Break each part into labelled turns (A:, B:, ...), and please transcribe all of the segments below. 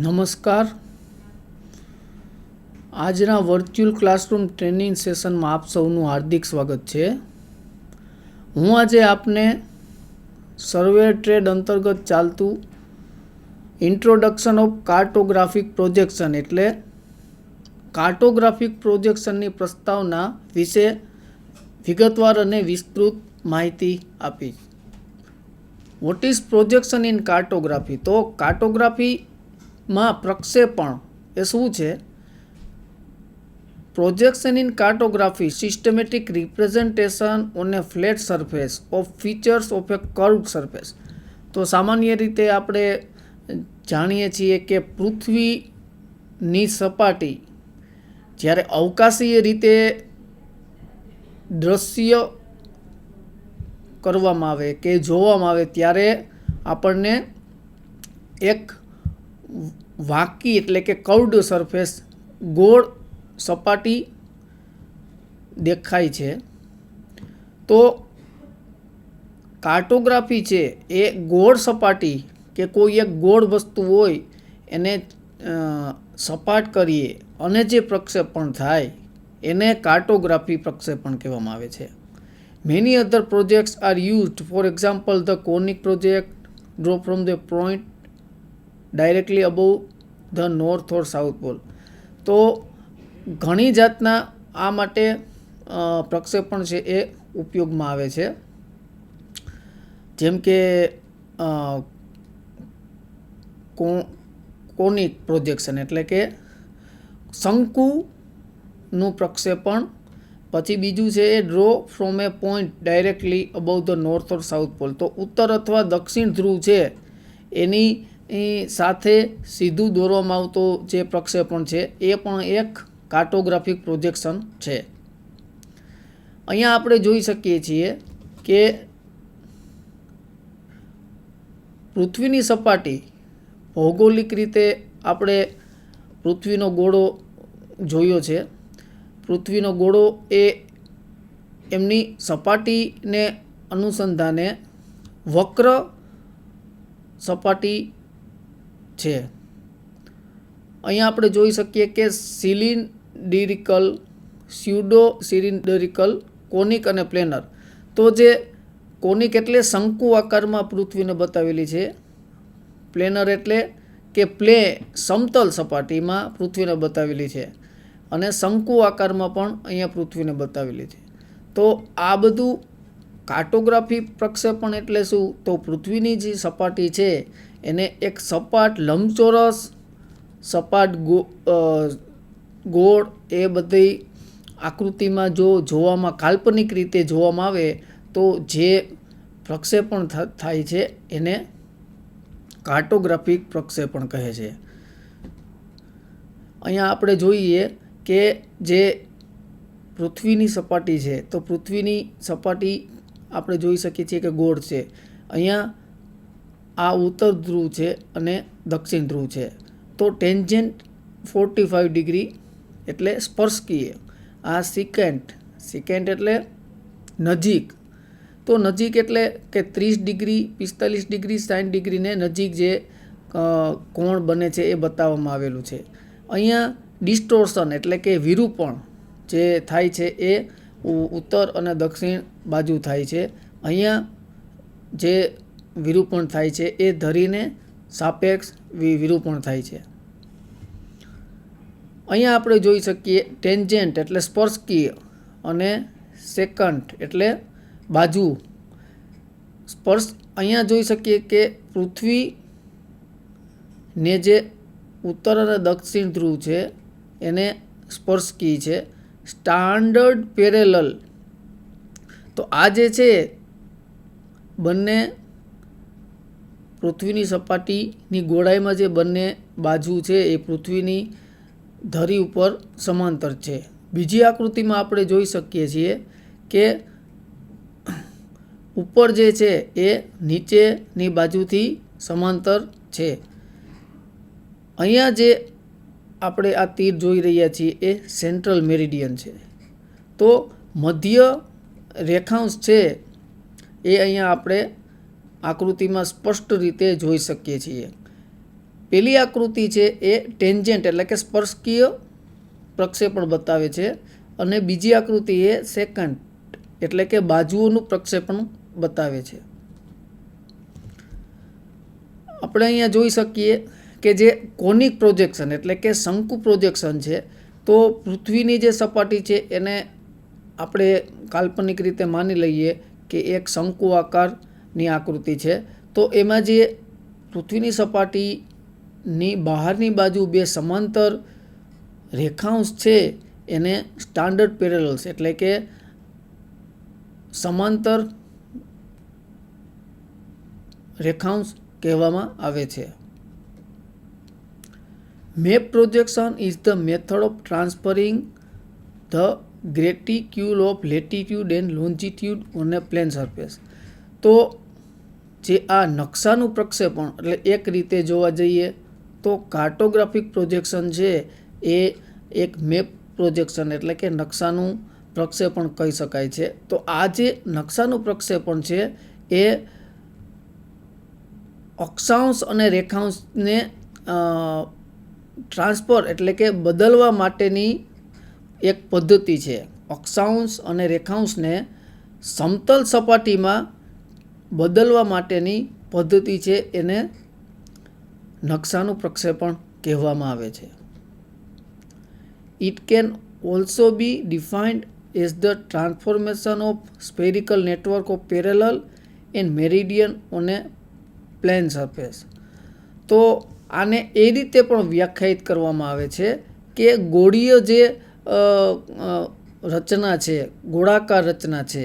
A: નમસ્કાર. આજના virtual classroom training સેશનમાં આપ સૌનું હાર્દિક સ્વાગત છે. હું આજે આપને સર્વે ટ્રેડ અંતર્ગત ચાલતું ઇન્ટ્રોડક્શન ઓફ કાર્ટોગ્રાફિક પ્રોજેક્શન એટલે કાર્ટોગ્રાફિક પ્રોજેક્શનની પ્રસ્તાવના વિશે વિગતવાર અને વિસ્તૃત માહિતી આપીશ what is projection in cartography તો કાર્ટોગ્રાફીમાં પ્રક્ષેપણ એ શું છે? Projection in cartography systematic representation on a flat surface of features of a curved surface તો સામાન્ય રીતે આપણે જાણીએ છીએ કે પૃથ્વીની સપાટી જ્યારે અવકાશીય રીતે દ્રશ્ય કરવામાં આવે કે જોવામાં આવે ત્યારે આપણને એક વાંકી એટલે કે કર્વડ સરફેસ ગોળ સપાટી દેખાય છે. તો કાર્ટોગ્રાફી છે એ ગોળ સપાટી કે કોઈ એક ગોળ વસ્તુ હોય એને સપાટ કરીએ અને જે પ્રક્ષેપણ થાય એને કાર્ટોગ્રાફી પ્રક્ષેપણ કહેવામાં આવે છે. Many other projects are used for example the conic project draw from the point directly above the north or south pole તો ઘણી જાતના આ માટે પ્રક્ષેપણ છે એ ઉપયોગમાં આવે છે. જેમ કો- કોનિક પ્રોજેક્શન એટલે કે શંકુનું પ્રક્ષેપણ, પછી બીજું છે એ draw from a point directly above the north or south pole તો ઉત્તર અથવા દક્ષિણ ધ્રુવ છે, એની ઈ સાથે સીધું દોરવામાં આવતું જે પ્રક્ષેપણ છે, એ પણ એક કાર્ટોગ્રાફિક પ્રોજેક્શન છે. અહીંયા આપણે જોઈ શકીએ છીએ કે પૃથ્વીની સપાટી ભૌગોલિક રીતે આપણે પૃથ્વીનો ગોળો જોયો છે. પૃથ્વીનો ગોળો એ એમની સપાટીને અનુસંધાને વક્ર સપાટી છે. અહીંયા આપણે જોઈ શકીએ કે સિલિન્ડિરિકલ, સ્યુડો સિલિન્ડરિકલ, કોનિક અને પ્લેનર. તો જે કોનિક એટલે શંકુ આકારમાં પૃથ્વીને બતાવેલી છે. પ્લેનર એટલે કે પ્લે સમતલ સપાટીમાં પૃથ્વીને બતાવેલી છે. અને શંકુ આકારમાં પણ અહીંયા પૃથ્વીને બતાવેલી છે. તો આ બધું કાર્ટોગ્રાફી પ્રક્ષેપણ એટલે શું? તો પૃથ્વીની જે સપાટી છે, એને એક સપાટ લંબચોરસ, સપાટ ગો ગોળ એ બધી આકૃતિમાં જો જોવામાં કાલ્પનિક રીતે જોવામાં આવે, તો જે પ્રક્ષેપણ થાય છે, એને કાર્ટોગ્રાફિક પ્રક્ષેપણ કહે છે. અહીંયા આપણે જોઈએ કે જે પૃથ્વીની સપાટી છે, તો પૃથ્વીની સપાટી આપણે જોઈ શકીએ છીએ કે ગોળ છે. અહીંયા આ ઉત્તર ધ્રુવ છે અને દક્ષિણ ધ્રુવ છે. તો ટેન્જન્ટ ફોર્ટી ફાઇવ ડિગ્રી એટલે સ્પર્શકીય. આ સિકેન્ટ સિકેન્ટ એટલે નજીક. તો નજીક એટલે કે ત્રીસ ડિગ્રી, પિસ્તાલીસ ડિગ્રી સાઠ ડિગ્રીને નજીક જે કોણ બને છે એ બતાવવામાં આવેલું છે. અહીંયા ડિસ્ટોર્શન એટલે કે વિરૂપણ જે થાય છે એ ઉત્તર અને દક્ષિણ બાજુ થાય છે. અહીંયા જે વિરૂપણ થાય છે એ ધરીને સાપેક્ષ વિરૂપણ થાય છે. અહીંયા આપણે જોઈ શકીએ ટેન્જેન્ટ એટલે સ્પર્શકીય અને સેકન્ડ એટલે બાજુ. સ્પર્શ, અહીંયા જોઈ શકીએ કે પૃથ્વી ને જે ઉત્તર અને દક્ષિણ ધ્રુવ છે એને સ્પર્શકી છે. Standard parallel. તો આ જે છે, બંને પૃથ્વીની સપાટીની ગોળાઈમાં જે બંને બાજુ છે, એ પૃથ્વીની ધરી ઉપર સમાંતર છે. બીજી આકૃતિમાં આપણે જોઈ શકીએ છીએ કે ઉપર જે છે, એ નીચેની બાજુથી સમાંતર છે. અહીંયા જે આપણે આ તીર જોઈ રહ્યા છીએ, એ સેન્ટ્રલ મેરિડિયન છે. તો મધ્ય રેખાંશ છે, એ અહીંયા આપણે આકૃતિમાં સ્પષ્ટ રીતે જોઈ શકીએ છીએ. પેલી આકૃતિ છે, એ ટેન્જન્ટ એટલે કે સ્પર્શકીય પ્રક્ષેપણ બતાવે છે અને બીજી આકૃતિ એ સેકન્ડ એટલે કે બાજુઓનું પ્રક્ષેપણ બતાવે છે. આપણે અહીંયા જોઈ શકીએ કે જે કોનિક પ્રોજેક્શન એટલે કે શંકુ પ્રોજેક્શન છે, તો પૃથ્વીની જે સપાટી છે એને આપણે કાલ્પનિક રીતે માની લઈએ કે એક શંકુ આકારની આકૃતિ છે. તો એમાં જે પૃથ્વીની સપાટીની બહારની બાજુ બે સમાંતર રેખાંશ છે, એને સ્ટાન્ડર્ડ પેરેલલ્સ એટલે કે સમાંતર રેખાંશ કહેવામાં આવે છે. Map projection is the method of transferring the graticule of latitude and longitude on a plane surface. તો જે આ નકશાનું પ્રક્ષેપણ, એટલે એક રીતે જોવા જઈએ તો કાર્ટોગ્રાફિક પ્રોજેક્શન છે એ એક મેપ પ્રોજેક્શન, એટલે કે નકશાનું પ્રક્ષેપણ કહી શકાય છે. તો આ જે નકશાનું પ્રક્ષેપણ છે એ અક્ષાંશ અને રેખાંશને ટ્રાન્સફર એટલે કે બદલવા માટેની એક પદ્ધતિ છે. અક્ષાંશ અને રેખાંશને સમતલ સપાટીમાં બદલવા માટેની પદ્ધતિ છે એને નકશાનું પ્રક્ષેપણ કહેવામાં આવે છે. It can also be defined as the transformation of spherical network of parallel and meridian on plane surface તો આને એ રીતે પણ વ્યાખ્યાયિત કરવામાં આવે છે કે ગોળીય જે રચના છે, ગોળાકાર રચના છે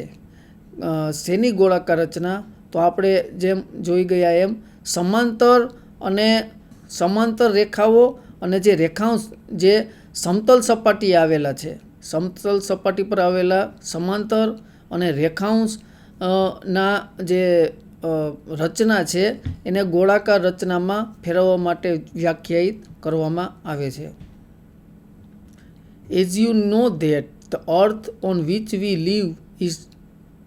A: શેની ગોળાકાર રચના? તો આપણે જેમ જોઈ ગયા એમ, સમાંતર અને સમાંતર રેખાઓ અને જે રેખાંશ જે સમતલ સપાટી આવેલા છે. સમતલ સપાટી પર આવેલા સમાંતર અને રેખાંશ ના જે રચના છે, એને ગોળાકાર રચનામાં ફેરવવા માટે વ્યાખ્યાયિત કરવામાં આવે છે. As you know that the earth on which we live is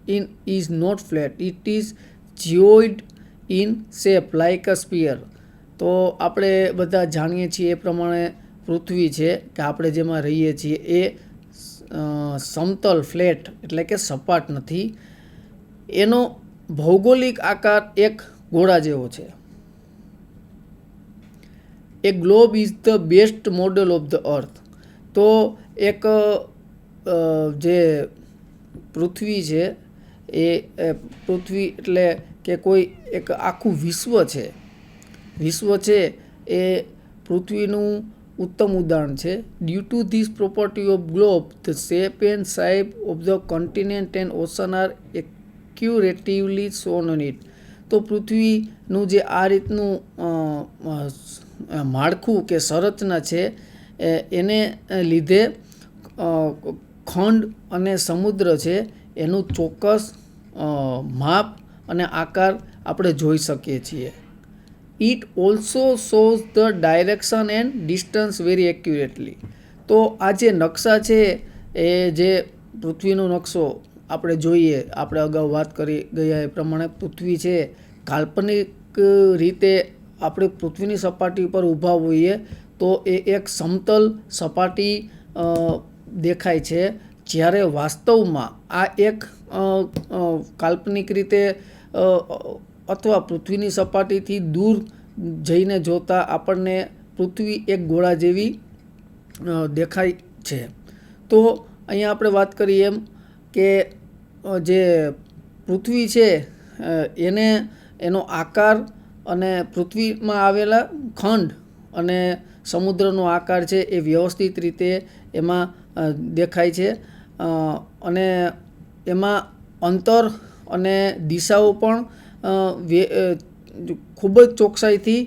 A: in is not flat it is geoid in shape like a sphere તો આપણે બધા જાણીએ છીએ એ પ્રમાણે પૃથ્વી છે કે આપણે જેમાં રહીએ છીએ એ સમતલ, ફ્લેટ એટલે કે સપાટ નથી. એનો ભૌગોલિક આકાર એક ઘોડા જેવો છે. A globe is the best model of the earth તો એક જે પૃથ્વી છે, એ પૃથ્વી એટલે કે કોઈ એક આખું વિશ્વ છે. વિશ્વ છે એ પૃથ્વીનું ઉત્તમ ઉદાહરણ છે. Due to this property of globe the shape and size of the continent and ocean are accurately shown on it તો પૃથ્વીનું જે આ રીતનું માળખું કે સંરચના છે એને લીધે ખંડ અને સમુદ્ર છે, એનું ચોક્કસ માપ અને આકાર આપણે જોઈ શકીએ છીએ. It also shows the direction and distance very accurately તો આ જે નકશા છે, એ જે પૃથ્વીનો નકશો આપણે જોઈએ, આપણે અગાઉ વાત કરી ગયા એ પ્રમાણે પૃથ્વી છે. કાલ્પનિક રીતે આપણે પૃથ્વીની સપાટી પર ઊભા હોઈએ તો એ એક સમતલ સપાટી દેખાય છે. જ્યારે વાસ્તવમાં આ એક કાલ્પનિક રીતે અથવા પૃથ્વીની સપાટીથી દૂર જઈને જોતાં આપણને પૃથ્વી એક ગોળા જેવી દેખાય છે. તો અહીંયા આપણે વાત કરીએ એમ કે જે પૃથ્વી છે એને, એનો આકાર અને પૃથ્વીમાં આવેલા ખંડ અને સમુદ્રનો આકાર છે એ વ્યવસ્થિત રીતે એમાં દેખાય છે. અને એમાં અંતર અને દિશાઓ પણ ખૂબ જ ચોકસાઈથી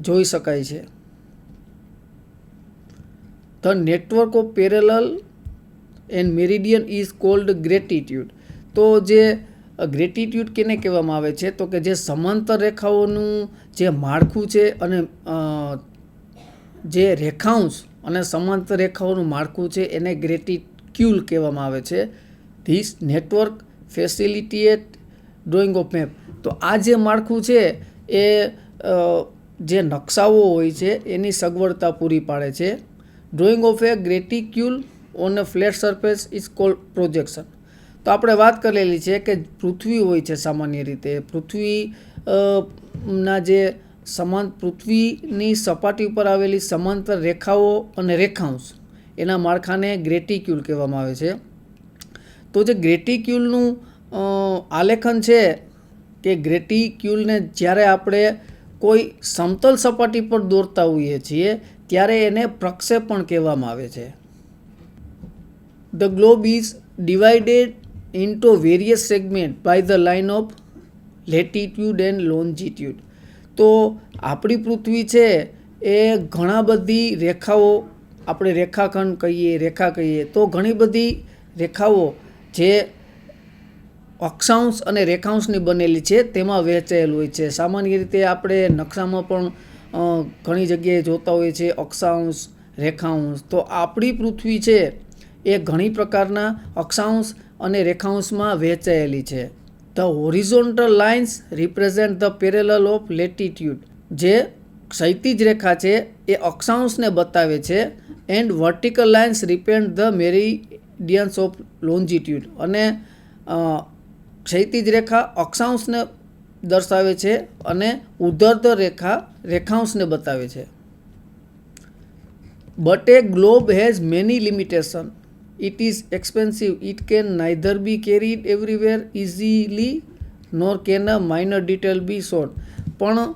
A: જોઈ શકાય છે. The network of parallel and meridian is called graticule તો જે ગ્રેટિટ્યૂડ કેને કહેવામાં આવે છે? તો કે જે સમાંતર રેખાઓનું જે માળખું છે અને જે રેખાંશ અને સમાંતર રેખાઓનું માળખું છે, એને ગ્રેટિક્યુલ કહેવામાં આવે છે. This network facilitate drawing of map તો આ જે માળખું છે, એ જે નકશાઓ હોય છે, એની સગવડતા પૂરી પાડે છે. Drawing of a graticule on a flat surface is called projection તો આપણે વાત કરેલી છે કે પૃથ્વી હોય છે સામાન્ય રીતે. પૃથ્વી ના જે સમાન, પૃથ્વીની સપાટી ઉપર આવેલી સમાંતર રેખાઓ અને રેખાંશ, એના માળખાને ગ્રેટિક્યુલ કહેવામાં આવે છે. તો જે ગ્રેટિક્યુલનું આલેખન છે કે ગ્રેટિક્યુલને જ્યારે આપણે કોઈ સમતલ સપાટી પર દોરતા હોઈએ છીએ, ત્યારે એને પ્રક્ષેપણ કહેવામાં આવે છે. The globe is divided into various segment by the line of latitude and longitude તો આપણી પૃથ્વી છે એ ઘણા બધી રેખાઓ, આપણે રેખાખંડ કહીએ, રેખા કહીએ, તો ઘણી બધી રેખાઓ જે અક્ષાંશ અને રેખાંશની બનેલી છે, તેમાં વહેંચાયેલ હોય છે. સામાન્ય રીતે આપણે નકશામાં પણ ઘણી જગ્યાએ જોતા હોઈએ છીએ અક્ષાંશ, રેખાંશ. તો આપણી પૃથ્વી છે એ ઘણી પ્રકારના અક્ષાંશ અને રેખાંશમાં વહેંચાયેલી છે. The horizontal lines represent the parallel of latitude જે ક્ષૈતિજ રેખા છે, એ અક્ષાંશને બતાવે છે and vertical lines represent the meridians of longitude અને ક્ષૈતિજ રેખા અક્ષાંશને દર્શાવે છે અને ઉધર્ધ રેખા રેખાંશને બતાવે છે. But a globe has many limitation it is expensive it can neither be carried everywhere easily nor can a minor detail be short પણ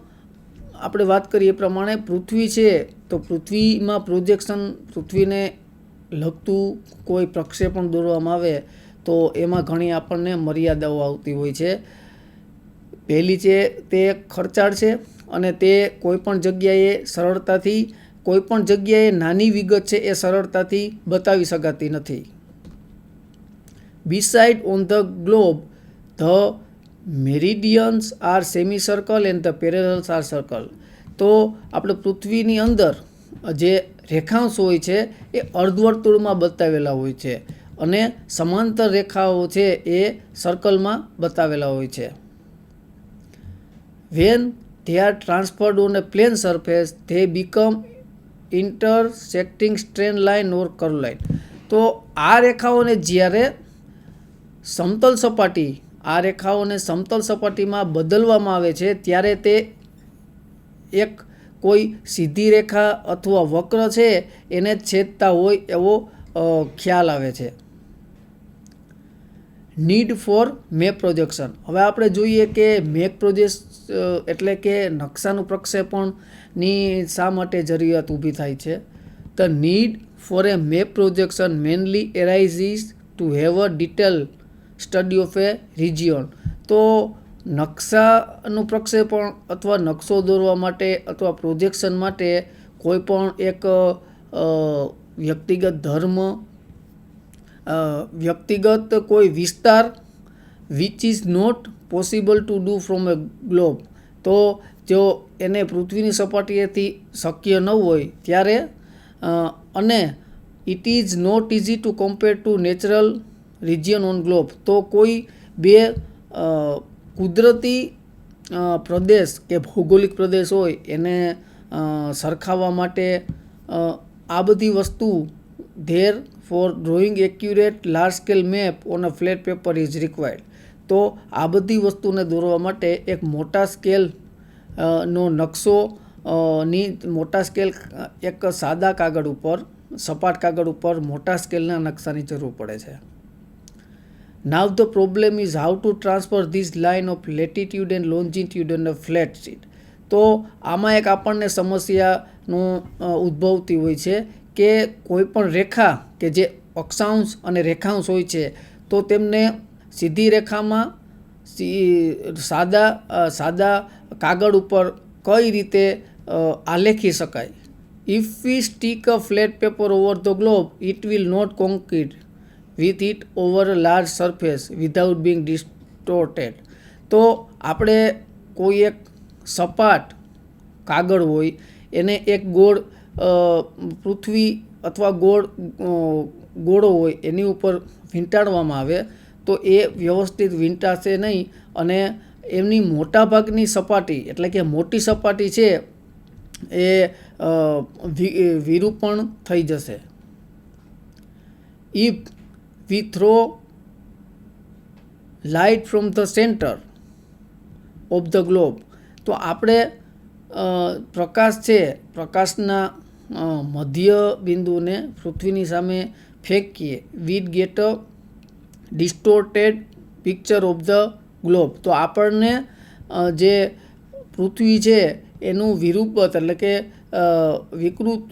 A: આપણે વાત કરીએ પ્રમાણે પૃથ્વી છે, તો પૃથ્વીમાં પ્રોજેક્શન પૃથ્વીને લગતું કોઈ પ્રક્ષેપણ દોરવામાં આવે તો એમાં ઘણી આપણને મર્યાદાઓ આવતી હોય છે. પહેલી છે તે ખર્ચાળ છે અને તે કોઈપણ જગ્યાએ સરળતાથી કોઈ પણ જગ્યાએ નાની વિગત છે એ સરળતાથી બતાવી શકાતી નથી. Beside on the globe the meridians are semicircle and the parallels are circle તો આપણે પૃથ્વીની અંદર જે રેખાંશ હોય છે એ અર્ધવર્તુળમાં બતાવેલા હોય છે અને સમાંતર રેખાઓ છે એ સર્કલમાં બતાવેલા હોય છે. When they are transferred on a plane surface, they become intersecting straight line or curve line. તો આ રેખાઓને જ્યારે સમતલ સપાટી, આ રેખાઓને સમતલ સપાટીમાં બદલવામાં આવે છે, ત્યારે તે એક કોઈ સીધી રેખા અથવા વક્ર છે, એને છેદતા હોય એવો ખ્યાલ આવે છે. નીડ ફોર મેપ પ્રોજેક્શન હવે આપણે જોઈએ કે મેપ પ્રોજેક્ટ એટલે કે નકશાનું પ્રક્ષેપણની શા માટે જરૂરિયાત ઊભી થાય છે? The need for a map projection mainly arises to have a detail study of a region તો નકશાનું પ્રક્ષેપણ અથવા નકશો દોરવા માટે અથવા પ્રોજેક્શન માટે કોઈપણ એક વ્યક્તિગત ધર્મ વ્યક્તિગત કોઈ વિસ્તાર which is not possible to do from a globe તો જો એને પૃથ્વીની સપાટીએથી શક્ય ન હોય ત્યારે અને it is not easy to compare to natural region on globe તો કોઈ બે કુદરતી પ્રદેશ કે ભૌગોલિક પ્રદેશ હોય એને અ, સરખાવવા માટે આ બધી વસ્તુ therefore drawing accurate large scale map on a flat paper is required તો આ બધી વસ્તુને દોરવા માટે એક મોટા સ્કેલ નો નકશો ની મોટા સ્કેલ એક સાદા કાગળ ઉપર, સપાટ કાગળ ઉપર મોટા સ્કેલના નકશાની જરૂર પડે છે. Now the problem is how to transfer this line of latitude and longitude and flat sheet તો આમાં એક આપણને સમસ્યાનું ઉદ્ભવતી હોય છે કે કોઈપણ રેખા કે જે અક્ષાંશ અને રેખાંશ હોય છે, તો તેમને સીધી રેખામાં સાદા સાદા કાગળ ઉપર કઈ રીતે આલેખી શકાય? If we stick a flat paper over the globe it will not concrete with it over a large surface without being distorted તો આપણે કોઈ એક સપાટ કાગળ હોય, એને એક ગોળ પૃથ્વી અથવા ગોળ ગોળો હોય એની ઉપર વીંટાળવામાં આવે, તો એ વ્યવસ્થિત વીંટાશે નહીં અને એમની મોટાભાગની સપાટી, એટલે કે મોટી સપાટી છે, એ વિરૂપણ થઈ જશે. If we throw light from the centre of the globe તો આપણે પ્રકાશ છે, પ્રકાશના મધ્ય બિંદુને પૃથ્વીની સામે ફેંકીએ. We'd get distorted picture of the globe તો આપણને જે પૃથ્વી છે, એનું વિરૂપત એટલે કે વિકૃત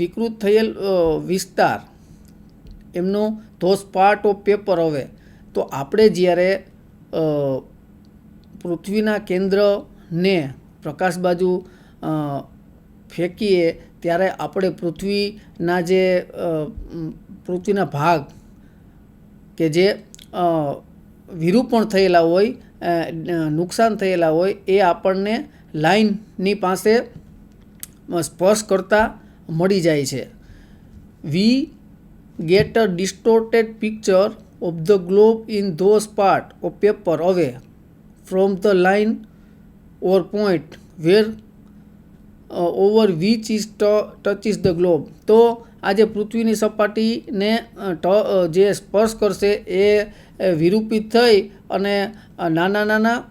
A: વિકૃત થયેલ વિસ્તાર, એમનો ધોસ પાર્ટ ઓફ પેપર હવે. તો આપણે જ્યારે પૃથ્વીના કેન્દ્રને પ્રકાશ બાજુ ફેંકીએ ત્યારે આપણે પૃથ્વીના જે પૃથ્વીના ભાગ કે જે વિરૂપણ થયેલા હોય નુકસાન થયેલા હોય, એ આપણને લાઈનની પાસે સ્પર્શ કરતા મળી જાય છે. We get a distorted picture of the globe in those part of paper away from the line or point where over which is touch is the globe તો આજે પૃથ્વીની સપાટીને જે સ્પર્શ કરશે એ વિરૂપિત થઈ અને નાના નાના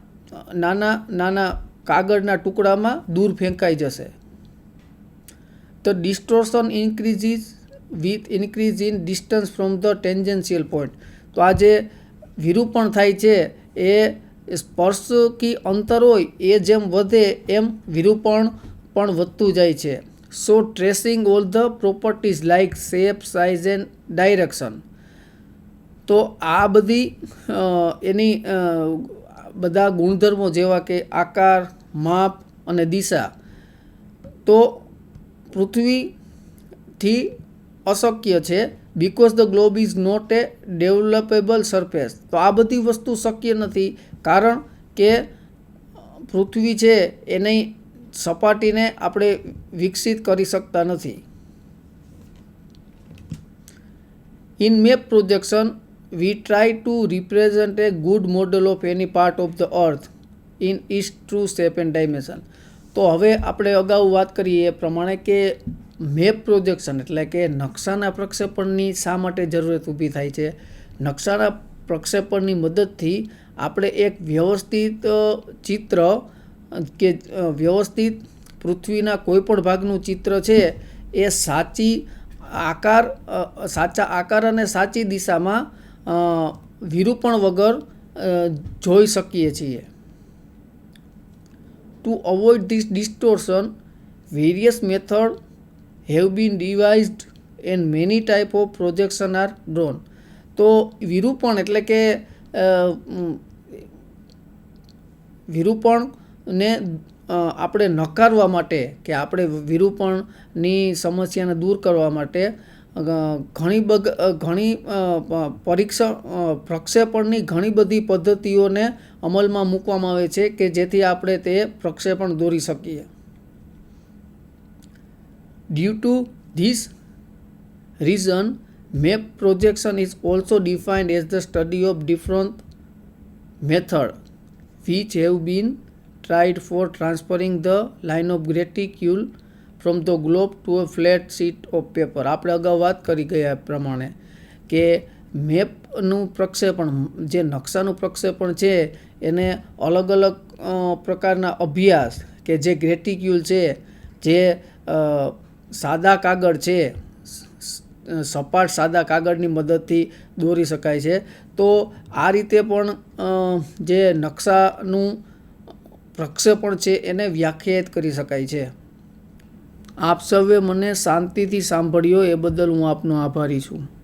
A: નાના નાના કાગળના ટુકડામાં દૂર ફેંકાઈ જશે. તો distortion increases with increase in distance from the tangential point તો આ જે વિરૂપણ થાય છે એ સ્પર્શકી અંતર હોય એ જેમ વધે એમ વિરૂપણ પણ વધતું જાય છે. So tracing all the properties like shape size and direction. તો આ બધી એની બધા ગુણધર્મો જેવા કે આકાર, માપ અને દિશા. તો પૃથ્વીથી અશક્ય છે. Because the globe is not a developable surface તો આ બધી વસ્તુ શક્ય નથી. કારણ કે પૃથ્વી છે, એની સપાટીને આપણે વિકસિત કરી શકતા નથી. In map projection we try to represent a good model of any part of the earth in east true shape and dimension તો હવે આપણે અગાઉ વાત કરીએ એ પ્રમાણે કે મેપ પ્રોજેક્શન એટલે કે નકશાના પ્રક્ષેપણની શા માટે જરૂરત ઊભી થાય છે? નકશાના પ્રક્ષેપણની મદદથી આપણે એક વ્યવસ્થિત ચિત્ર કે વ્યવસ્થિત પૃથ્વીના કોઈ પણ ભાગનું ચિત્ર છે એ સાચી આકાર સાચા આકાર અને સાચી દિશામાં વિરૂપણ વગર જોઈ શકીએ છીએ To avoid this distortion, various methods have been devised and many type of projection are drawn. તો વિરૂપણ એટલે કે અ, અ, આપણે નકારવા માટે કે આપણે વિરૂપણની સમસ્યાને દૂર કરવા માટે ઘણી બગ ઘણી પરીક્ષણ પ્રક્ષેપણની ઘણી બધી પદ્ધતિઓને અમલમાં મૂકવામાં આવે છે કે જેથી આપણે તે પ્રક્ષેપણ દોરી શકીએ. Due to this reason map projection is also defined as the study of different method which હેવ been tried for transferring the line of graticule from the globe to a flat sheet of paper. આપણે અગાઉ વાત કરી ગયા પ્રમાણે કે મેપનું પ્રક્ષેપણ, જે નકશાનું પ્રક્ષેપણ છે, એને અલગ અલગ પ્રકારના અભ્યાસ કે જે ગ્રેટિક્યુલ છે, જે સાદા કાગળ છે સપાટ સાદા કાગળની મદદથી દોરી શકાય છે, તો આ રીતે પણ જે નકશાનું પ્રક્ષેપણ છે એને વ્યાખ્યાયિત કરી શકાય છે. આપ સૌએ મને શાંતિથી સાંભળ્યો એ બદલ હું આપનો આભારી છું.